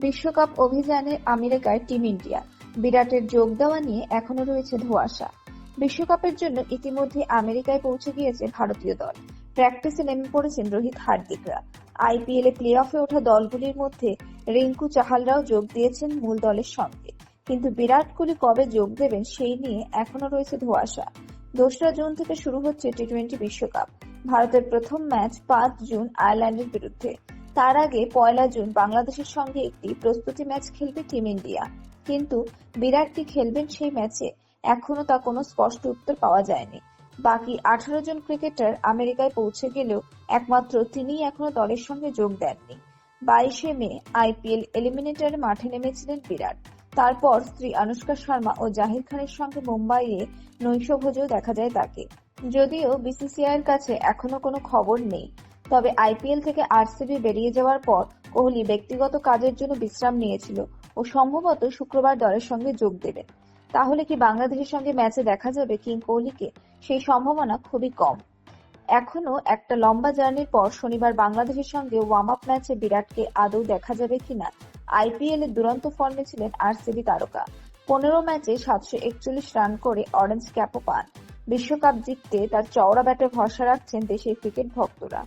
বিশ্বকাপ অভিযানে আমেরিকায় টিম ইন্ডিয়া। বিরাটের যোগ দেওয়া নিয়ে এখনও রয়েছে ধোঁয়াশা। বিশ্বকাপের জন্য ইতিমধ্যে আমেরিকায় পৌঁছে গিয়েছে ভারতীয় দল। প্র্যাকটিসে নেমে পড়েছেন রোহিত হার্দিকরা। আইপিএল এ প্লে অফে ওঠা দলগুলির মধ্যে রিঙ্কু চাহালরাও যোগ দিয়েছেন মূল দলের সঙ্গে। কিন্তু বিরাট কোহলি কবে যোগ দেবেন সেই নিয়ে এখনও রয়েছে ধোঁয়াশা। দোসরা জুন থেকে শুরু হচ্ছে টি টোয়েন্টি বিশ্বকাপ। ভারতের প্রথম ম্যাচ পাঁচ জুন আয়ারল্যান্ডের বিরুদ্ধে। তার আগে পয়লা জুন বাংলাদেশের সঙ্গে একটি প্রস্তুতি ম্যাচ খেলবে টিম ইন্ডিয়া। কিন্তু বিরাট কি খেলবেন সেই ম্যাচে এখনও তা কোনো স্পষ্ট উত্তর পাওয়া যায়নি। বাকি আঠারো জন ক্রিকেটার আমেরিকায় পৌঁছে গেলেও একমাত্র তিনিই এখনও দলের সঙ্গে যোগ দেননি। বাইশে মে আইপিএল এলিমিনেটরে মাঠে নেমেছিলেন বিরাট। তারপর স্ত্রী আনুষ্কা শর্মা ও জাহির খানের সঙ্গে মুম্বাইয়ে নৈশভোজেও দেখা যায় তাকে। যদিও বিসিসিআইয়ের কাছে এখনও কোনো খবর নেই। তবে আইপিএল থেকে আরসিবি বেরিয়ে যাওয়ার পর কোহলি ব্যক্তিগত কাজের জন্য বিশ্রাম নিয়েছিল ও সম্ভবত শুক্রবার দলের সঙ্গে যোগ দেবে। তাহলে কি বাংলাদেশের সঙ্গে ম্যাচে দেখা যাবে কিং কোহলিকে? সেই সম্ভাবনা খুবই কম। এখনও একটা লম্বা জার্নির পর শনিবার বাংলাদেশের সঙ্গে ওয়ার্ম আপ ম্যাচে বিরাটকে আদৌ দেখা যাবে কিনা, আইপিএল এর দুরন্ত ফর্মে ছিলেন আরসিবি তারকা। পনেরো ম্যাচে সাতশো একচল্লিশ রান করে অরেঞ্জ ক্যাপও পান। বিশ্বকাপ জিততে তার চওড়া ব্যাটে ভরসা রাখছেন দেশের ক্রিকেট ভক্তরা।